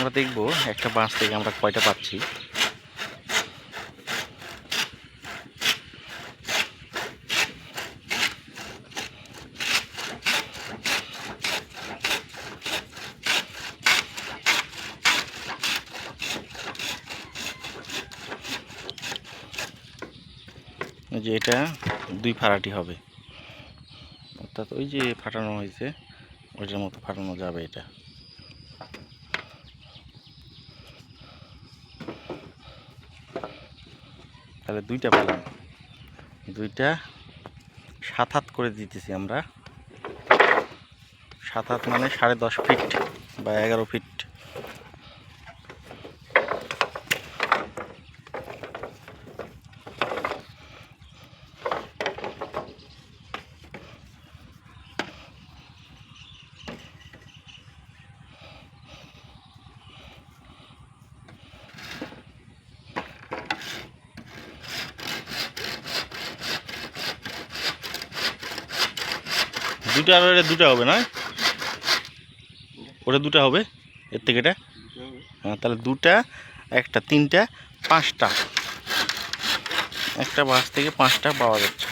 আমরা দেখব, একটা বাঁশ থেকে আমরা কয়টা পাচ্ছি। যে এটা দুই ফাড়াটি হবে। অর্থাৎ ওই যে ফাটানো হয়েছে, ওইটার মতো ফাটানো যাবে এটা। তাহলে দুইটা পেলাম। দুইটা সাত হাত করে দিতেছি আমরা। সাত হাত মানে সাড়ে দশ ফিট বা এগারো ফিট দুটা আর এটা দুটা হবে না ওটা দুটা হবে, এর থেকে এটা? হ্যাঁ তাহলে দুটা, একটা, তিনটা, পাঁচটা। একটা বাস থেকে পাঁচটা পাওয়া যাচ্ছে।